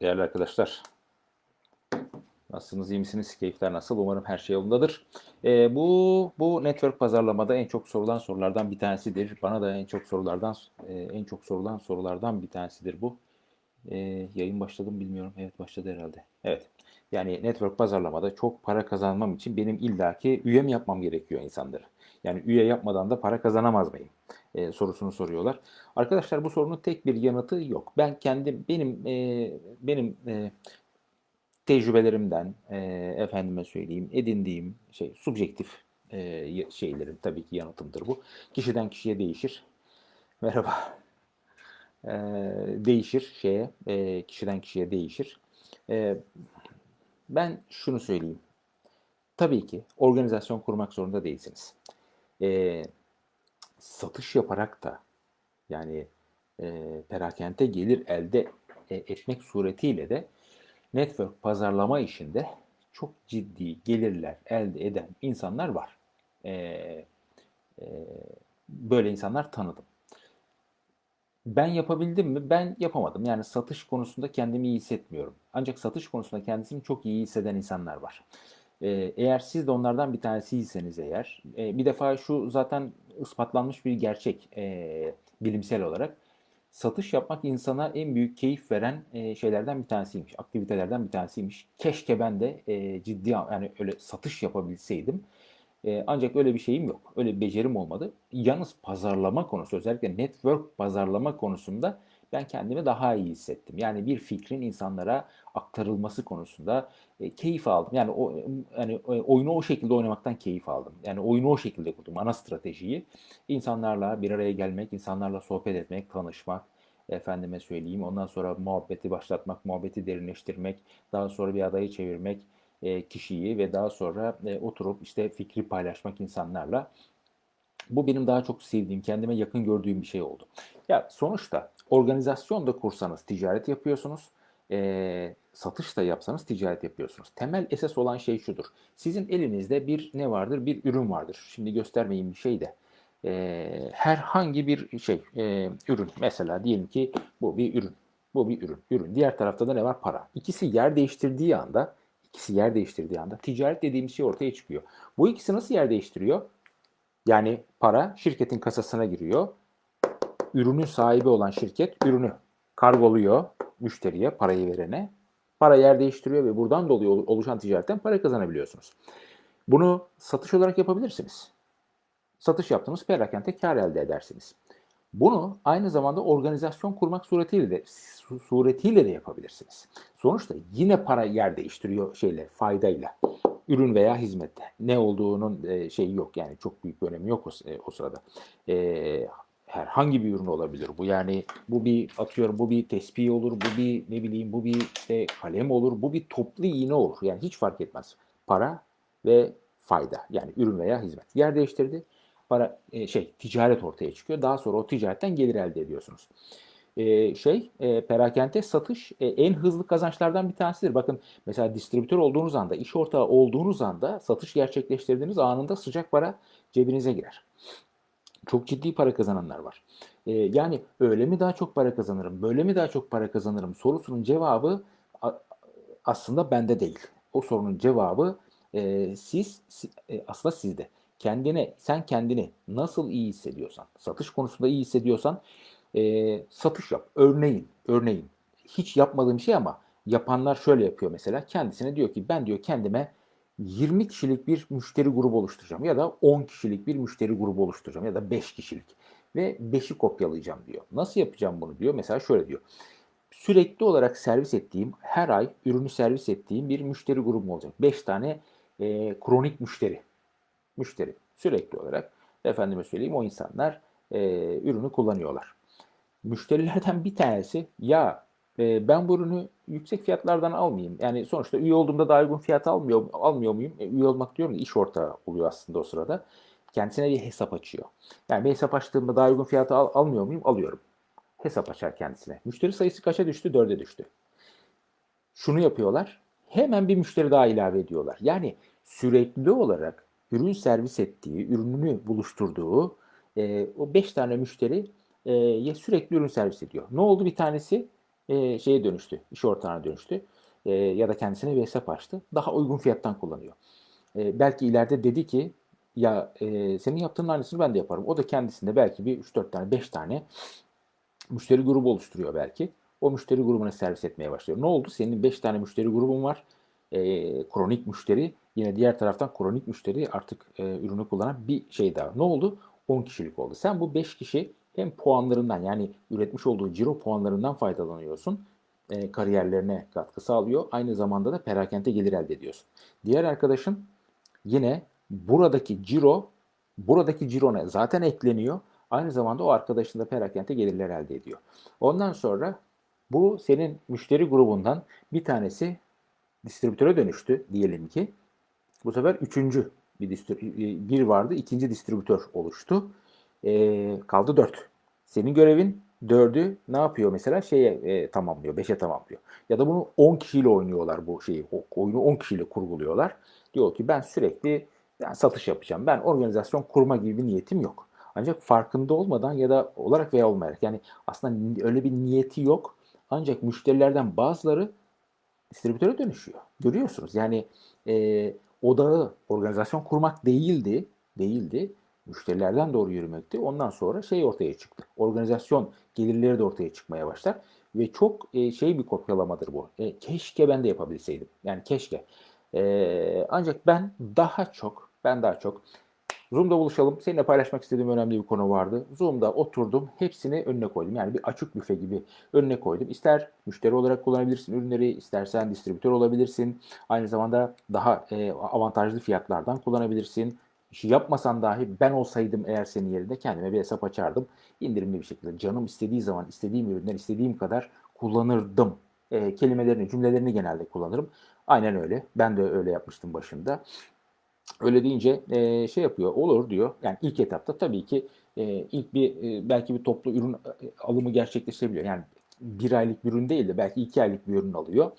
Değerli arkadaşlar, nasılsınız, iyi misiniz? Keyifler nasıl? Umarım her şey yolundadır. Ee, bu bu network pazarlamada en çok sorulan sorulardan bir tanesidir. Bana da en çok sorulardan e, en çok sorulan sorulardan bir tanesidir bu. Ee, yayın başladı mı bilmiyorum. Evet başladı herhalde. Evet. Yani network pazarlamada çok para kazanmam için benim illaki üye mi yapmam gerekiyor insanları? Yani üye yapmadan da para kazanamaz mıyım? Ee, sorusunu soruyorlar. Arkadaşlar bu sorunun tek bir yanıtı yok. Ben kendim benim e, benim e, tecrübelerimden e, efendime söyleyeyim edindiğim şey subjektif e, şeylerim tabii ki yanıtımdır bu. Kişiden kişiye değişir. Merhaba. E, değişir şeye e, kişiden kişiye değişir. E, ben şunu söyleyeyim. Tabii ki organizasyon kurmak zorunda değilsiniz. E, satış yaparak da yani e, perakende gelir elde e, etmek suretiyle de network pazarlama işinde çok ciddi gelirler elde eden insanlar var. E, e, böyle insanlar tanıdım. Ben yapabildim mi? Ben yapamadım. Yani satış konusunda kendimi iyi hissetmiyorum. Ancak satış konusunda kendisini çok iyi hisseden insanlar var. Ee, eğer siz de onlardan bir tanesiyseniz eğer, e, bir defa şu zaten ispatlanmış bir gerçek e, bilimsel olarak. Satış yapmak insana en büyük keyif veren e, şeylerden bir tanesiymiş, aktivitelerden bir tanesiymiş. Keşke ben de e, ciddi yani öyle satış yapabilseydim. E, ancak öyle bir şeyim yok. Öyle bir becerim olmadı. Yalnız pazarlama konusu özellikle network pazarlama konusunda ben kendimi daha iyi hissettim. Yani bir fikrin insanlara aktarılması konusunda e, keyif aldım. Yani o yani e, oyunu o şekilde oynamaktan keyif aldım. Yani oyunu o şekilde kurdum. Ana stratejiyi insanlarla bir araya gelmek, insanlarla sohbet etmek, tanışmak, efendime söyleyeyim. Ondan sonra muhabbeti başlatmak, muhabbeti derinleştirmek, daha sonra bir adayı çevirmek, kişiyi ve daha sonra e, oturup işte fikri paylaşmak insanlarla. Bu benim daha çok sevdiğim, kendime yakın gördüğüm bir şey oldu. Ya sonuçta organizasyon da kursanız ticaret yapıyorsunuz. E, satış da yapsanız ticaret yapıyorsunuz. Temel esas olan şey şudur. Sizin elinizde bir ne vardır? Bir ürün vardır. Şimdi göstermeyeyim bir şey de. E, herhangi bir şey, e, ürün. Mesela diyelim ki bu bir ürün. Bu bir ürün. Ürün. Diğer tarafta da ne var? Para. İkisi yer değiştirdiği anda ikisi yer değiştirdiği anda ticaret dediğimiz şey ortaya çıkıyor. Bu ikisi nasıl yer değiştiriyor? Yani para şirketin kasasına giriyor. Ürünün sahibi olan şirket ürünü kargoluyor müşteriye, parayı verene. Para yer değiştiriyor ve buradan dolayı oluşan ticaretten para kazanabiliyorsunuz. Bunu satış olarak yapabilirsiniz. Satış yaptığınız perakende kar elde edersiniz. Bunu aynı zamanda organizasyon kurmak suretiyle de suretiyle de yapabilirsiniz. Sonuçta yine para yer değiştiriyor şeyle, faydayla. Ürün veya hizmette. Ne olduğunun e, şeyi yok yani çok büyük bir önemi yok o, e, o sırada. E, herhangi bir ürün olabilir bu. Yani bu bir atıyorum bu bir tespih olur, bu bir ne bileyim bu bir işte kalem olur, bu bir toplu iğne olur. Yani hiç fark etmez. Para ve fayda yani ürün veya hizmet. Yer değiştirdi para e, şey ticaret ortaya çıkıyor. Daha sonra o ticaretten gelir elde ediyorsunuz. E, şey e, perakende satış e, en hızlı kazançlardan bir tanesidir. Bakın mesela distribütör olduğunuz anda, iş ortağı olduğunuz anda satış gerçekleştirdiğiniz anında sıcak para cebinize girer. Çok ciddi para kazananlar var. E, yani öyle mi daha çok para kazanırım, böyle mi daha çok para kazanırım sorusunun cevabı aslında bende değil. O sorunun cevabı e, siz e, aslında sizde kendine sen kendini nasıl iyi hissediyorsan, satış konusunda iyi hissediyorsan e, satış yap. Örneğin, örneğin hiç yapmadığım şey ama yapanlar şöyle yapıyor mesela. Kendisine diyor ki ben diyor kendime 20 kişilik bir müşteri grubu oluşturacağım ya da 10 kişilik bir müşteri grubu oluşturacağım ya da 5 kişilik ve 5'i kopyalayacağım diyor. Nasıl yapacağım bunu diyor. Mesela şöyle diyor. Sürekli olarak servis ettiğim, her ay ürünü servis ettiğim bir müşteri grubum olacak. 5 tane e, kronik müşteri müşteri sürekli olarak efendime söyleyeyim o insanlar e, ürünü kullanıyorlar. Müşterilerden bir tanesi ya e, ben bu ürünü yüksek fiyatlardan almayayım. Yani sonuçta üye olduğumda daha uygun fiyat almıyor, almıyor muyum? E, üye olmak diyorum da iş ortağı oluyor aslında o sırada. Kendisine bir hesap açıyor. Yani bir hesap açtığımda daha uygun fiyatı al, almıyor muyum? Alıyorum. Hesap açar kendisine. Müşteri sayısı kaça düştü? Dörde düştü. Şunu yapıyorlar. Hemen bir müşteri daha ilave ediyorlar. Yani sürekli olarak ürün servis ettiği, ürününü buluşturduğu e, o 5 tane müşteriye sürekli ürün servis ediyor. Ne oldu bir tanesi? e, şeye dönüştü, iş ortağına dönüştü e, ya da kendisine bir hesap açtı. Daha uygun fiyattan kullanıyor. E, belki ileride dedi ki ya e, senin yaptığın aynısını ben de yaparım. O da kendisinde belki bir 3-4 tane 5 tane müşteri grubu oluşturuyor belki. O müşteri grubuna servis etmeye başlıyor. Ne oldu? Senin 5 tane müşteri grubun var. E, kronik müşteri. Yine diğer taraftan kronik müşteri artık e, ürünü kullanan bir şey daha. Ne oldu? 10 kişilik oldu. Sen bu 5 kişi hem puanlarından yani üretmiş olduğu ciro puanlarından faydalanıyorsun. E, kariyerlerine katkı sağlıyor. Aynı zamanda da perakende gelir elde ediyorsun. Diğer arkadaşın yine buradaki ciro buradaki cirona zaten ekleniyor. Aynı zamanda o arkadaşın da perakende gelirler elde ediyor. Ondan sonra bu senin müşteri grubundan bir tanesi distribütöre dönüştü diyelim ki. Bu sefer üçüncü bir, bir vardı, ikinci distribütör oluştu. Ee, kaldı dört. Senin görevin dördü ne yapıyor mesela? Şeye e, tamamlıyor, beşe tamamlıyor. Ya da bunu 10 kişiyle oynuyorlar bu şeyi. Oyunu 10 kişiyle kurguluyorlar. Diyor ki ben sürekli ben satış yapacağım. Ben organizasyon kurma gibi bir niyetim yok. Ancak farkında olmadan ya da olarak veya olmayarak yani aslında öyle bir niyeti yok. Ancak müşterilerden bazıları distribütöre dönüşüyor. Görüyorsunuz yani e, odağı organizasyon kurmak değildi, değildi. Müşterilerden doğru yürümekti. Ondan sonra şey ortaya çıktı. Organizasyon gelirleri de ortaya çıkmaya başlar. Ve çok e, şey bir kopyalamadır bu. E, keşke ben de yapabilseydim. Yani keşke. E, ancak ben daha çok, ben daha çok Zoom'da buluşalım. Seninle paylaşmak istediğim önemli bir konu vardı. Zoom'da oturdum. Hepsini önüne koydum. Yani bir açık büfe gibi önüne koydum. İster müşteri olarak kullanabilirsin ürünleri, istersen distribütör olabilirsin. Aynı zamanda daha e, avantajlı fiyatlardan kullanabilirsin. İşi yapmasan dahi ben olsaydım eğer senin yerinde kendime bir hesap açardım. İndirimli bir şekilde canım istediği zaman istediğim ürünler istediğim kadar kullanırdım. E, kelimelerini, cümlelerini genelde kullanırım. Aynen öyle. Ben de öyle yapmıştım başında. Öyle deyince e, şey yapıyor, olur diyor. Yani ilk etapta tabii ki e, ilk bir e, belki bir toplu ürün e, alımı gerçekleşebiliyor. Yani bir aylık bir ürün değil de belki iki aylık bir ürün alıyor.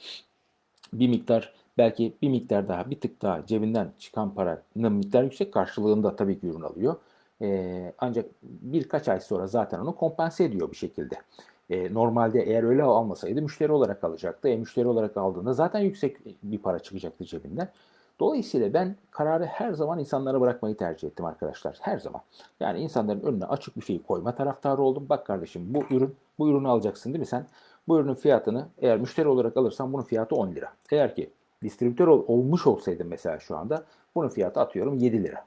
Bir miktar belki bir miktar daha bir tık daha cebinden çıkan paranın miktar yüksek karşılığında tabii ki ürün alıyor. E, ancak birkaç ay sonra zaten onu kompanse ediyor bir şekilde. E, normalde eğer öyle almasaydı müşteri olarak alacaktı. E, müşteri olarak aldığında zaten yüksek bir para çıkacaktı cebinden. Dolayısıyla ben kararı her zaman insanlara bırakmayı tercih ettim arkadaşlar. Her zaman. Yani insanların önüne açık bir şeyi koyma taraftarı oldum. Bak kardeşim bu ürün, bu ürünü alacaksın değil mi sen? Bu ürünün fiyatını eğer müşteri olarak alırsan bunun fiyatı 10 lira. Eğer ki distribütör ol, olmuş olsaydım mesela şu anda bunun fiyatı atıyorum 7 lira.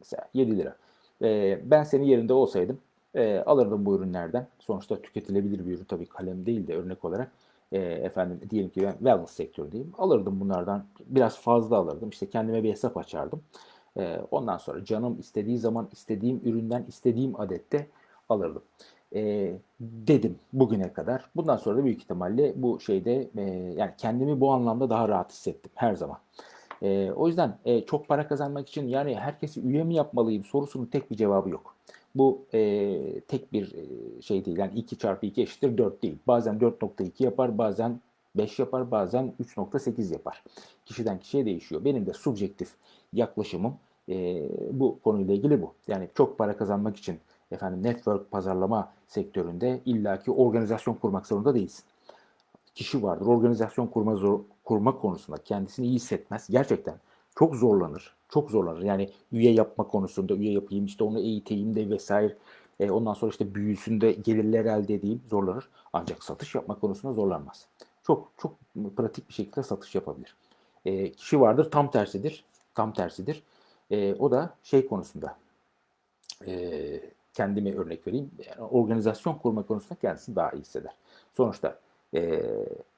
Mesela 7 lira. Ee, ben senin yerinde olsaydım e, alırdım bu ürünlerden. Sonuçta tüketilebilir bir ürün tabii kalem değil de örnek olarak e, efendim diyelim ki ben wellness sektöründeyim. Alırdım bunlardan biraz fazla alırdım. İşte kendime bir hesap açardım. E, ondan sonra canım istediği zaman istediğim üründen istediğim adette alırdım. E, dedim bugüne kadar. Bundan sonra da büyük ihtimalle bu şeyde e, yani kendimi bu anlamda daha rahat hissettim her zaman. E, o yüzden e, çok para kazanmak için yani herkesi üye mi yapmalıyım sorusunun tek bir cevabı yok. Bu e, tek bir şey değil. Yani 2 çarpı 2 eşittir 4 değil. Bazen 4.2 yapar, bazen 5 yapar, bazen 3.8 yapar. Kişiden kişiye değişiyor. Benim de subjektif yaklaşımım e, bu konuyla ilgili bu. Yani çok para kazanmak için efendim network pazarlama sektöründe illaki organizasyon kurmak zorunda değilsin. Kişi vardır. Organizasyon kurma zor, kurmak konusunda kendisini iyi hissetmez. Gerçekten çok zorlanır. Çok zorlanır. Yani üye yapma konusunda üye yapayım işte onu eğiteyim de vesaire. E, ondan sonra işte büyüsünde gelirler elde edeyim zorlanır. Ancak satış yapma konusunda zorlanmaz. Çok çok pratik bir şekilde satış yapabilir. E, kişi vardır tam tersidir. Tam tersidir. E, o da şey konusunda e, kendime örnek vereyim. Yani organizasyon kurma konusunda kendisini daha iyi hisseder. Sonuçta e,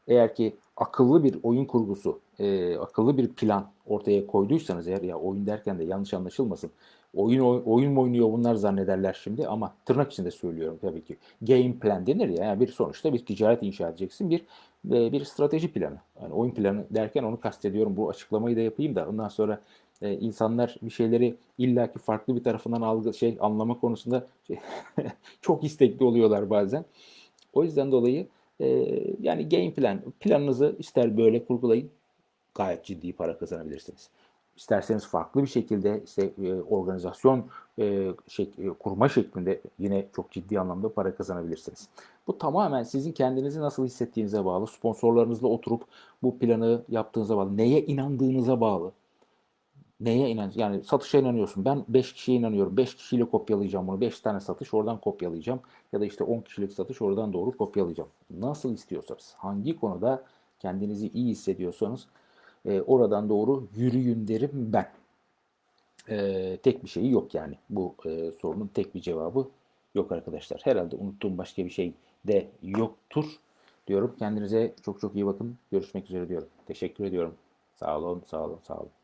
eğer ki akıllı bir oyun kurgusu, e, akıllı bir plan ortaya koyduysanız eğer ya oyun derken de yanlış anlaşılmasın. Oyun oyun mu oynuyor bunlar zannederler şimdi ama tırnak içinde söylüyorum tabii ki. Game plan denir ya. Yani bir sonuçta bir ticaret inşa edeceksin. Bir bir strateji planı. Yani oyun planı derken onu kastediyorum. Bu açıklamayı da yapayım da ondan sonra e, insanlar bir şeyleri illaki farklı bir tarafından algı şey anlama konusunda şey, çok istekli oluyorlar bazen. O yüzden dolayı e, yani game plan planınızı ister böyle kurgulayın gayet ciddi para kazanabilirsiniz. isterseniz farklı bir şekilde işte e, organizasyon e, e, kurma şeklinde yine çok ciddi anlamda para kazanabilirsiniz. Bu tamamen sizin kendinizi nasıl hissettiğinize bağlı. Sponsorlarınızla oturup bu planı yaptığınıza bağlı. Neye inandığınıza bağlı. Neye inan? Yani satışa inanıyorsun. Ben 5 kişiye inanıyorum. 5 kişiyle kopyalayacağım bunu. 5 tane satış oradan kopyalayacağım. Ya da işte 10 kişilik satış oradan doğru kopyalayacağım. Nasıl istiyorsanız, hangi konuda kendinizi iyi hissediyorsanız e, oradan doğru yürüyün derim ben. E, tek bir şeyi yok yani. Bu e, sorunun tek bir cevabı yok arkadaşlar. Herhalde unuttuğum başka bir şey de yoktur diyorum. Kendinize çok çok iyi bakın. Görüşmek üzere diyorum. Teşekkür ediyorum. Sağ olun, sağ olun, sağ olun.